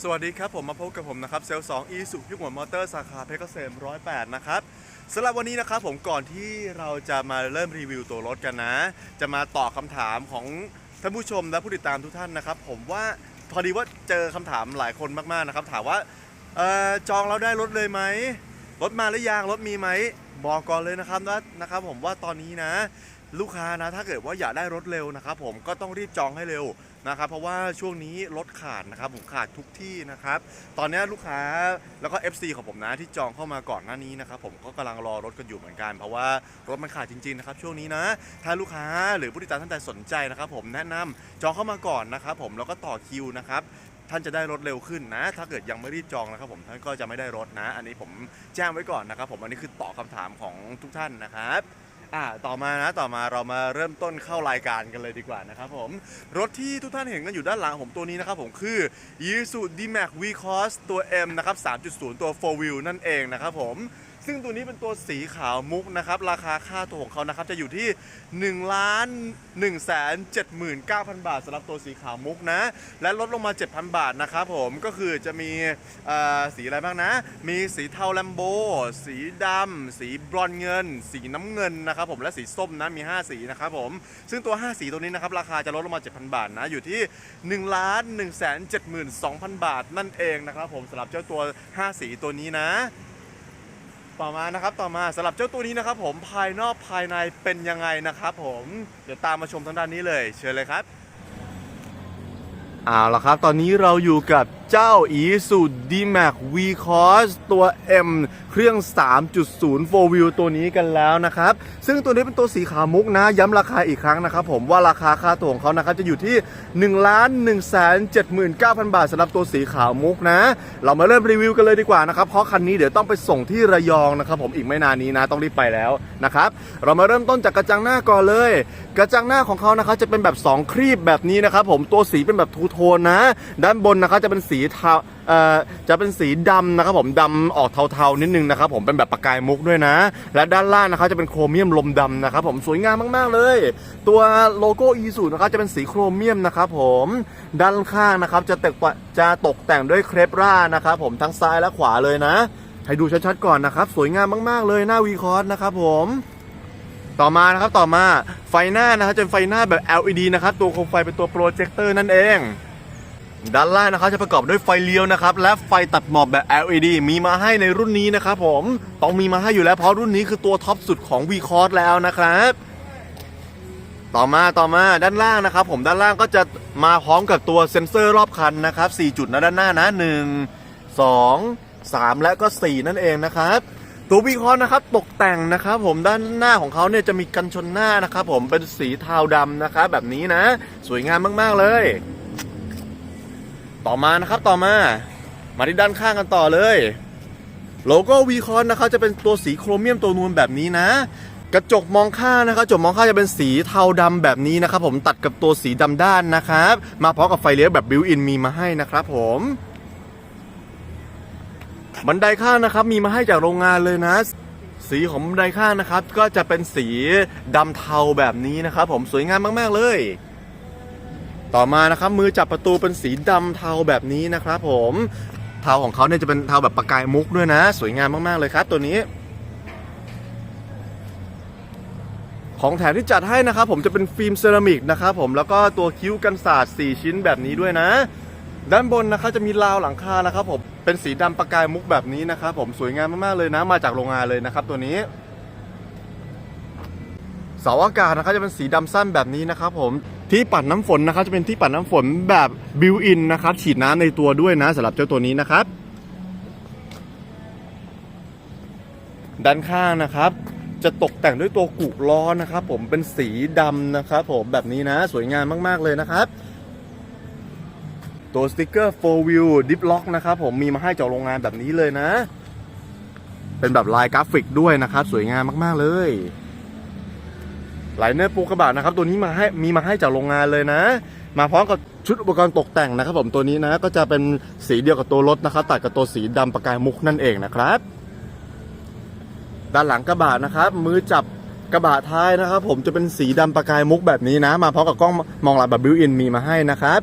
สวัสดีครับ ผมมาพบกับผมนะครับเซลล์สองอีสุยุคหมวมอเตอร์สาขาเพชรเกษมร้อยแปดนะครับสำหรับวันนี้นะครับผมก่อนที่เราจะมาเริ่มรีวิวตัวรถกันนะ จะมาตอบคำถามของท่านผู้ชมและผู้ติดตามทุกท่านนะครับ ผมว่าพอดีว่าเจอคำถามหลายคนมากๆนะครับ ถามว่าออจองเราได้รถเลยไหมรถมาหรือยังรถมีไหมบอกก่อนเลยนะครับว่านะครับ ผมว่าตอนนี้นะ ลูกค้านะถ้าเกิดว่าอยากได้รถเร็วนะครับ ผมก็ต้องรีบจองให้เร็ว นะครับเพราะว่าช่วงนี้รถขาดนะครับผมขาดทุกที่นะครับ ตอนนี้ลูกค้าแล้วก็ FC ของผมนะที่จองเข้ามาก่อนหน้านี้นะครับผมก็กำลังรอรถกันอยู่เหมือนกัน เพราะว่ารถมันขาดจริงๆนะครับช่วงนี้นะ ถ้าลูกค้าหรือผู้ติดตามท่านใดสนใจนะครับผมแนะนำจองเข้ามาก่อนนะครับผมแล้วก็ต่อคิวนะครับท่านจะได้รถเร็วขึ้นนะ ถ้าเกิดยังไม่รีบจองนะครับผมท่านก็จะไม่ได้รถนะ อันนี้ผมแจ้งไว้ก่อนนะครับผมอันนี้คือตอบคำถามของทุกท่านนะครับ อ่าต่อมานะต่อมาเรามาเริ่มต้นเข้ารายการกันเลยดีกว่านะครับผม รถที่ทุกท่านเห็นกันอยู่ด้านหลังผมตัวนี้นะครับผมคือ Isuzu D-Max V-Cross ตัว M นะครับ 3.0 ตัว 4 wheel นั่นเองนะครับผม ซึ่งตัวนี้เป็นตัวสีขาวมุกนะครับ ราคาค่าตัวของเขานะครับจะอยู่ที่ 1 ล้าน1แสน79,000 บาทสำหรับตัวสีขาวมุกนะ และลดลงมา 7,000 บาทนะครับผมก็คือจะมีสีอะไรบ้างนะ มีสีเทาแลมโบ สีดำสีบรอนเงิน สีน้ำเงินนะครับผมและสีส้มนะมี 5 สีนะครับผมซึ่งตัว 5 สีตัวนี้นะครับราคาจะลดลงมา 7,000 บาทนะอยู่ที่ 1 ล้าน1แสน72,000 บาทนั่นเองนะครับผมสำหรับเจ้าตัว 5 สีตัวนี้นะ ต่อมานะครับต่อมาสำหรับเจ้าตัวนี้นะครับผมภายนอกภายในเป็นยังไงนะครับผมเดี๋ยวตามมาชมทางด้านนี้เลย เชิญเลยครับเอาละครับ ตอนนี้เราอยู่กับเจ้า e s u D-Max V-Cross ตัว M เครื่อง 3.0 4 wheel ตัวนี้กันแล้วนะครับ ซึ่งตัวนี้เป็นตัวสีขาวมุกนะ ย้ำราคาอีกครั้งนะครับผมว่าราคาค่าตัวของเขานะครับจะอยู่ที่1ล้าน1แสน79,000 บาทสำหรับตัวสีขาวมุกนะ เรามาเริ่มรีวิวกันเลยดีกว่านะครับ เพราะคันนี้เดี๋ยวต้องไปส่งที่ระยองนะครับผมอีกไม่นานนี้นะต้องรีบไปแล้วนะครับ เรามาเริ่มต้นจากกระจังหน้าก่อนเลย กระจังหน้าของเขานะครับจะเป็นแบบ 2 ครีบแบบนี้นะครับผมตัวสีเป็นแบบทูโทนนะ ด้านบนนะครับจะเป็นสีเทาเอ่อจะเป็นสีดำนะครับผมดำออกเทาๆนิดนึงนะครับผมเป็นแบบประกายมุกด้วยนะ และด้านล่างนะครับจะเป็นโครเมียมลมดำนะครับผมสวยงามมากๆเลย ตัวโลโก้อีซูนะครับจะเป็นสีโครเมียมนะครับผมด้านข้างนะครับจะตกจะตกแต่งด้วยเครปรานะครับผมทั้งซ้ายและขวาเลยนะ ให้ดูชัดๆก่อนนะครับ สวยงามมากๆเลยหน้าวีคอร์สนะครับผมต่อมานะครับต่อมาไฟหน้านะครับจะเป็นไฟหน้าแบบ LED นะครับตัวโคมไฟเป็นตัวโปรเจคเตอร์นั่นเอง ด้านล่างนะครับจะประกอบด้วยไฟเลี้ยวนะครับและไฟตัดหมอกแบบ LED มีมาให้ในรุ่นนี้นะครับผมต้องมีมาให้อยู่แล้วเพราะรุ่นนี้คือตัวท็อปสุดของ v c o r s แล้วนะครับต่อมาต่อมาด้านล่างนะครับ ผมด้านล่างก็จะมาพร้อมกับตัวเซ็นเซอร์รอบคันนะครับ4จุดนะด้านหน้านะ 1 2 3 และก็ 4 นั่นเองนะครับ ตัววีคอนนะครับตกแต่งนะครับ ผมด้านหน้าของเขาเนี่ยจะมีกันชนหน้านะครับ ผมเป็นสีเทาดำนะครับแบบนี้นะ สวยงามมากๆเลย ต่อมานะครับต่อมา มาที่ด้านข้างกันต่อเลย โลโก้วีคอนนะครับจะเป็นตัวสีโครเมียมตัวนูนแบบนี้นะ กระจกมองข้างนะครับกระจกมองข้างจะเป็นสีเทาดำแบบนี้นะครับ ผมตัดกับตัวสีดำด้านนะครับ มาพร้อมกับไฟเลี้ยวแบบบิวอินมีมาให้นะครับผมบันไดข้างนะครับมีมาให้จากโรงงานเลยนะ สีของบันไดข้างนะครับ ก็จะเป็นสีดำเทาแบบนี้นะครับ ผมสวยงามมาก ๆ เลย ต่อมานะครับมือจับประตูเป็นสีดำเทาแบบนี้นะครับผมเทาของเขาเนี่ยจะเป็นเทาแบบประกายมุกด้วยนะ สวยงามมากๆเลยครับ ตัวนี้ ของแถมที่จัดให้นะครับผมจะเป็นฟิล์มเซรามิกนะครับผมแล้วก็ตัวคิ้วกันศาสตร์4ชิ้นแบบนี้ด้วยนะ ด้านบนนะครับจะมีราวหลังคานะครับผมเป็นสีดำประกายมุกแบบนี้นะครับผมสวยงามมากๆเลยนะ มาจากโรงงานเลยนะครับ ตัวนี้เสาอากาศนะครับจะเป็นสีดำสั้นแบบนี้นะครับผม ที่ปัดน้ำฝนนะครับจะเป็นที่ปัดน้ำฝนแบบบิวอินนะครับฉีดน้ำในตัวด้วยนะสำหรับเจ้าตัวนี้นะครับ ด้านข้างนะครับ จะตกแต่งด้วยตัวกุล้อนะครับผมเป็นสีดำนะครับผมแบบนี้นะสวยงามมาก ๆ เลยนะครับตัวสติกเกอร์4 wheel dip lock นะครับผมมีมาให้จากโรงงานแบบนี้เลยนะ เป็นแบบลายกราฟิกด้วยนะครับ สวยงามมาก ๆ เลย ไลเนอร์ปูกระบะนะครับตัวนี้มาให้มีมาให้จากโรงงานเลยนะ มาพร้อมกับชุดอุปกรณ์ตกแต่งนะครับ ผมตัวนี้นะก็จะเป็นสีเดียวกับตัวรถนะครับตัดกับตัวสีดำประกายมุกนั่นเองนะครับ ด้านหลังกระบะนะครับ มือจับกระบะท้ายนะครับ ผมจะเป็นสีดำประกายมุกแบบนี้นะ มาพร้อมกับกล้องมองหลังแบบบิวอินมีมาให้นะครับ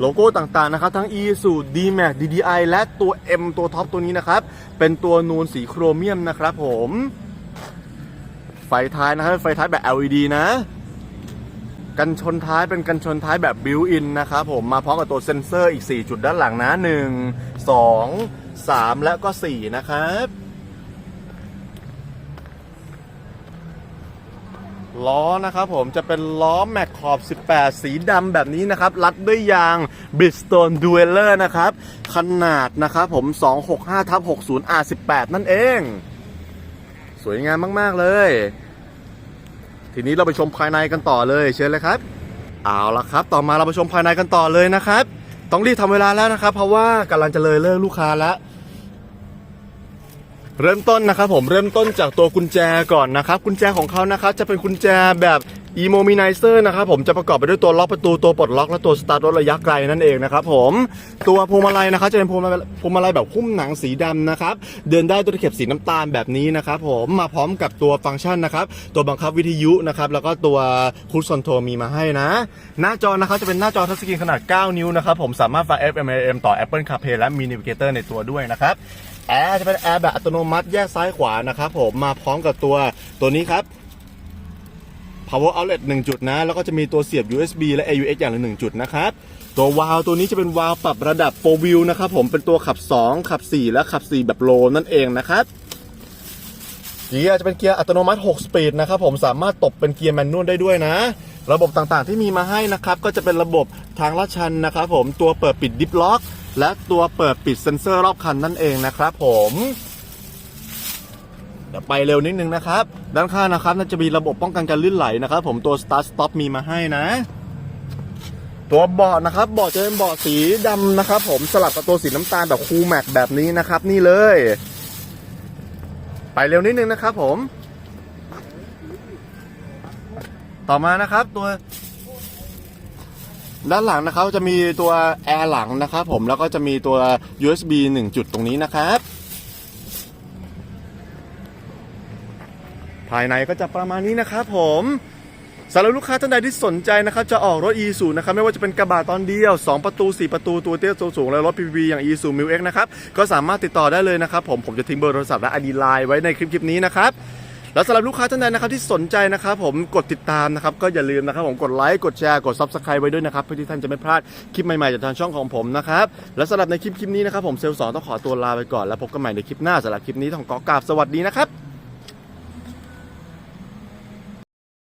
โลโก้ต่างๆนะครับ ทั้ง e s u D-Max DDI และตัว M ตัวท็อปตัวนี้นะครับ เป็นตัวนูนสีโครเมียมนะครับผม ไฟท้ายนะครับไฟท้ายแบบ LED นะ กันชนท้ายเป็นกันชนท้ายแบบบิวอินนะครับผมมาพร้อมกับตัวเซ็นเซอร์อีก 4 จุดด้านหลังนะ 1 2 3 และก็ 4 นะครับล้อนะครับผมจะเป็นล้อแม็กขอบ 18 สีดำแบบนี้นะครับ รัดด้วยยาง Bridgestone Dueler นะครับ ขนาดนะครับผม 265ทับ60 R18 นั่นเอง สวยงามมาก ๆ เลย ทีนี้เราไปชมภายในกันต่อเลยเชิญเลยครับ เอาละครับ ต่อมาเราไปชมภายในกันต่อเลยนะครับ ต้องรีบทำเวลาแล้วนะครับ เพราะว่ากำลังจะเลยเลิกลูกค้าแล้วเริ่มต้นนะครับผมเริ่มต้นจากตัวกุญแจก่อนนะครับ กุญแจของเขานะครับจะเป็นกุญแจแบบ e m o m i n i z e r นะครับผมจะประกอบไปด้วยตัวล็อกประตูตัวปลดล็อกและตัวสตาร์ทรถระยะไกลนั่นเองนะครับผมตัวพวงมาลัยนะครับจะเป็นพวงมาลัยพวงมาลัยแบบหุ้มหนังสีดำนะครับเดินได้ด้วเข็บสีน้ำตาลแบบนี้นะครับผมมาพร้อมกับตัวฟังก์ชันนะครับตัวบังคับวิทยุนะครับแล้วก็ตัวคูดคอนโทรมีมาให้นะ หน้าจอนะครับจะเป็นหน้าจอทัชสกรีนขนาด 9 นิ้วนะครับผมสามารถฟัง FM AM ต่อ Apple CarPlay และมี Navigator ในตัวด้วยนะครับแอร์จะเป็นแอร์แบบอัตโนมัติแยกซ้ายขวานะครับผมมาพร้อมกับตัวตัวนี้ครับ power outlet 1 จุดนะ แล้วก็จะมีตัวเสียบ USB และ AUX อย่างละ1จุดนะครับ ตัววาล์วตัวนี้จะเป็นวาล์วปรับระดับ4 wheel นะครับผมเป็นตัวขับ 2 ขับ 4 และขับ 4 แบบโลนั่นเองนะครับเกียร์จะเป็นเกียร์อัตโนมัติ 6 สปีดนะครับผมสามารถตบเป็นเกียร์แมนนวลได้ด้วยนะ ระบบต่างๆที่มีมาให้นะครับ ก็จะเป็นระบบทางลาดชันนะครับผมตัวเปิดปิดดิฟล็อก และตัวเปิดปิดเซ็นเซอร์รอบคันนั่นเองนะครับผม ดี๋ยวไปเร็วนิดนึงนะครับ ด้านข้างนะครับน่าจะมีระบบป้องกันการลื่นไหลนะครับ ผมตัว start stop มีมาให้นะ ตัวเบาะนะครับเบาะจะเป็นเบาะสีดำนะครับ ผมสลับกับตัวสีน้ำตาลแบบคูลแม็กแบบนี้นะครับ นี่เลย ไปเร็วนิดนึงนะครับ ผม ต่อมานะครับตัวด้านหลังนะครับจะมีตัวแอร์หลังนะครับผมแล้วก็จะมีตัว USB 1 จุดตรงนี้นะครับายในก็จะประมาณนี้นะครับผมสำหรับลูกค้าท่านใดที่สนใจนะครับจะออกรถ e สูนะครับไม่ว่าจะเป็นกระบะตอนเดียว 2 ประตู 4 ประตูตัวเตี้ยตัวสูงและรถ PPV อย่าง e สู m i l x นะครับก็สามารถติดต่อได้เลยนะครับผมผมจะทิ้งเบอร์โทรศัพท์และ ID Line ไว้ในคลิปคลิปนี้นะครับแล้วสำหรับลูกค้าท่านใดนะครับที่สนใจนะครับผมกดติดตามนะครับก็อย่าลืมนะครับผมกดไลค์กดแชร์กด Subscribe ไว้ด้วยนะครับเพื่อที่ท่านจะไม่พลาดคลิปใหม่ๆจากทางช่องของผมนะครับและสำหรับในคลิปคลิปนี้นะครับผมเซลล์สองต้องขอตัวลาไปก่อนแล้วพบกันใหม่ในคลิปหน้าสำหรับคลิปนี้ต้องขอกราบสวัสดีนะครับ